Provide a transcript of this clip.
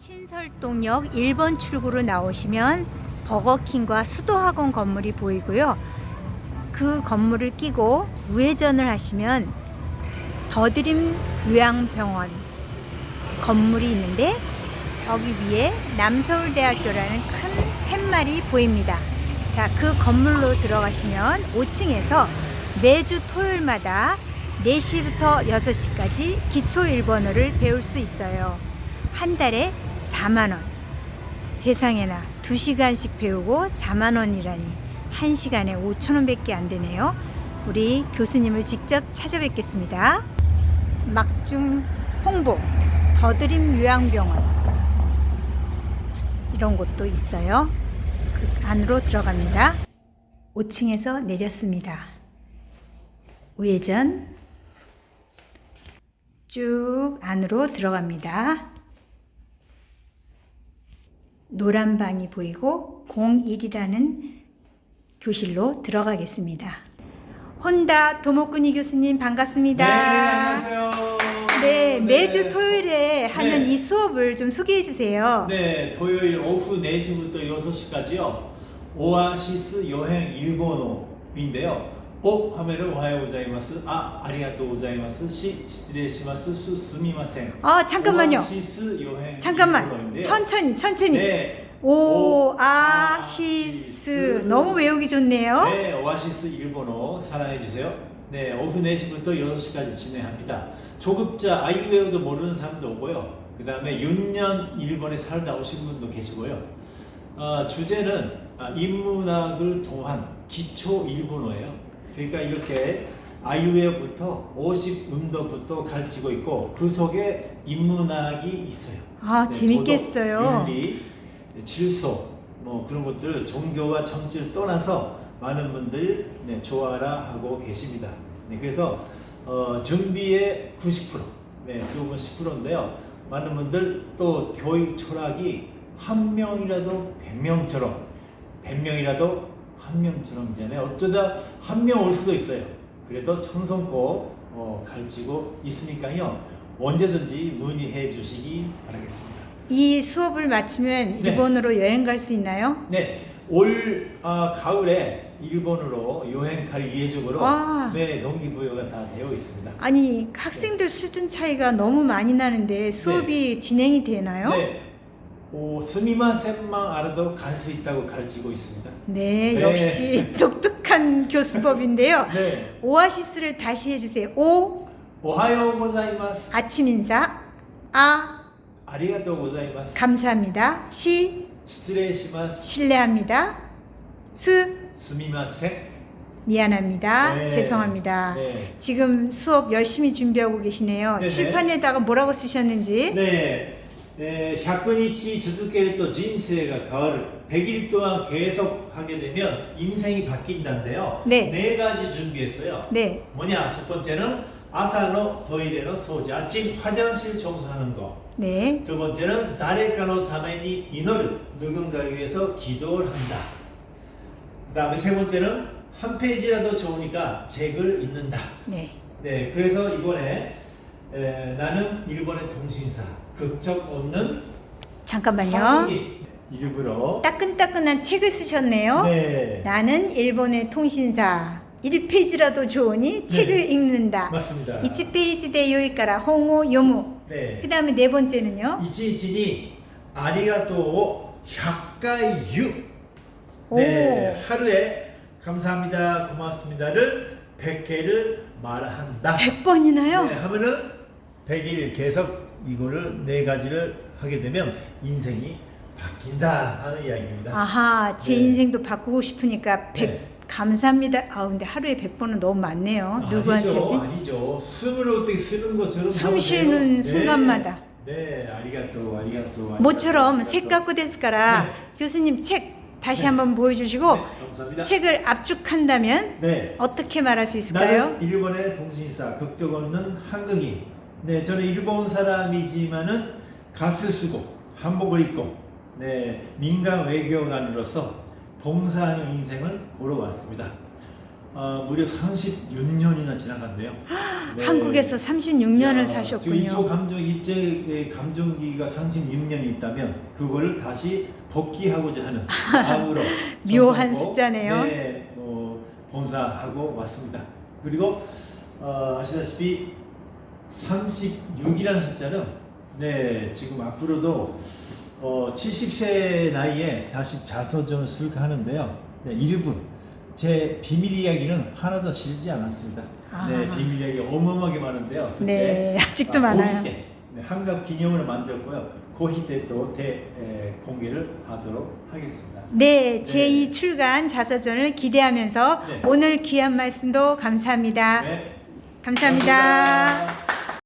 신설동역 1번 출구로 나오시면 버거킹과 수도학원 건물이 보이고요. 그 건물을 끼고 우회전을 하시면 더드림 요양병원 건물이 있는데 저기 위에 남서울대학교라는 큰 팻말이 보입니다. 자, 그 건물로 들어가시면 5층에서 매주 토요일마다 4시부터 6시까지 기초 일본어를 배울 수 있어요. 한 달에 4만 원. 세상에나 2시간씩 배우고 4만 원이라니 한 시간에 5천 원 밖에 안 되네요. 우리 교수님을 직접 찾아뵙겠습니다. 막중 홍보 더드림 요양병원 이런 곳도 있어요. 그 안으로 들어갑니다. 5층에서 내렸습니다. 우회전 쭉 안으로 들어갑니다. 노란 방이 보이고 01이라는 교실로 들어가겠습니다. 혼다 도모쿠니 교수님 반갑습니다. 네, 안녕하세요. 네, 매주 토요일에 하는 네. 이 수업을 좀 소개해 주세요. 네, 토요일 오후 4시부터 6시까지요. 오아시스 여행 일본어인데요. 오 하면은 오하요 고자이마스. 아, 아리가또 고자이마스. 시, 시레시마스. 수, 스미마센. 아, 잠깐만요. 오아시스 여행 잠깐만. 일본어인데요. 천천 히, 천천히. 네. 오아시스. 너무 외우기 좋네요. 네, 오아시스 일본어 사랑해 주세요. 네, 오후 4시부터 6시까지 진행합니다. 조급자 아이웨어도 모르는 사람도 오고요. 그 다음에 6년 일본에 살다 오신 분도 계시고요. 어, 주제는 아, 인문학을 통한 기초 일본어예요. 그러니까 이렇게 아이웨어부터 50음도부터 가르치고 있고 그 속에 인문학이 있어요. 아, 네, 재밌겠어요. 도덕, 윤리, 질서 뭐 그런 것들 종교와 정치를 떠나서 많은 분들이 네, 좋아라 하고 계십니다. 네, 그래서 어, 준비의 90%, 네, 수업은 10%인데요. 많은 분들 또 교육 철학이 한 명이라도 100명처럼 100명이라도 한 명처럼이잖아요. 어쩌다 한 명 올 수도 있어요. 그래도 청성고 어, 가르치고 있으니까요. 언제든지 문의해 주시기 바라겠습니다. 이 수업을 마치면 네. 일본으로 여행 갈 수 있나요? 네, 올 아, 가을에 일본으로 여행 갈 예정으로 와. 네 동기부여가 다 되어 있습니다. 아니, 학생들 수준 차이가 너무 많이 나는데 수업이 진행이 되나요? 네, 오, 스미마센만 알아도 갈 수 있다고 가르치고 있습니다. 네, 네. 역시 독특한 교수법인데요. 네, 오아시스를 다시 해주세요. 오, 오하요 고자이마스. 아침 인사. 아, 아리가또 고자이마스. 감사합니다. 시, 시트레시마스. 신뢰합니다. 스, 스미마센. 미안합니다. 네. 죄송합니다. 네. 지금 수업 열심히 준비하고 계시네요. 네네. 칠판에다가 뭐라고 쓰셨는지. 네. 네, 100日続けると人生が変わる 100일 동안 계속 하게 되면 인생이 바뀐다인데요. 네. 가지 준비했어요. 네. 뭐냐? 첫 번째는 아사노 토이레노 소지 아침 화장실 청소하는 거. 네. 두 번째는 다레카노 타메니 이노를 누군가를 위해서 기도를 한다. 그다음에 세 번째는 한 페이지라도 좋으니까 책을 읽는다. 네. 네, 그래서 이번에 에, 나는 일본의 통신사 극적 없는 잠깐만요. 한국인 일부러 따끈따끈한 책을 쓰셨네요. 네 나는 일본의 통신사 1페이지라도 좋으니 책을 읽는다. 맞습니다. 1페이지 대 요이까라 홍어 요무. 네 그 다음에 네 번째는요. 이치이치니 아리가또 100回유 네 오. 하루에 감사합니다 고맙습니다를 100개를 말한다 100번이나요? 네, 하면은 100일 계속 이거를 네 가지를 하게 되면 인생이 바뀐다 하는 이야기입니다. 아하, 제 네. 인생도 바꾸고 싶으니까 100 네. 감사합니다. 아, 근데 하루에 100번은 너무 많네요. 누구한테지? 아니죠, 아니죠. 숨을 어떻게 쓰는 것처럼 숨 쉬는. 네. 순간마다. 네, 아리가또, 아리가또. 모처럼 아리가또. 색갖고 데스까라 네. 교수님 책 다시 네. 한번 보여주시고 네. 책을 압축한다면 네. 어떻게 말할 수 있을까요? 나는 일본의 통신사 극적 없는 한국인. 네, 저는 일본 사람이지만은 갓을 쓰고 한복을 입고 네 민간 외교관으로서 봉사하는 인생을 보러 왔습니다. 어, 무려 36년이나 지나갔네요. 네. 한국에서 36년을 야, 사셨군요. 이쪽 감정 이제 감정기가 36년이 있다면 그거를 다시 복귀하고자 하는 마음으로 묘한 숫자네요. 네, 어, 봉사하고 왔습니다. 그리고 어, 아시다시피 36이라는 숫자는 네 지금 앞으로도 어, 70세 나이에 다시 자서전을 쓸까 하는데요. 네, 일부 제 비밀 이야기는 하나도 실지 않았습니다. 아. 네, 비밀 이야기 어마어마하게 많은데요. 네, 아직도 아, 많아요. 때 네, 한갑 기념을 만들었고요. 고희 때또대 공개를 하도록 하겠습니다. 네, 네. 제2 출간 자서전을 기대하면서 네. 오늘 귀한 말씀도 감사합니다. 네, 감사합니다. 감사합니다.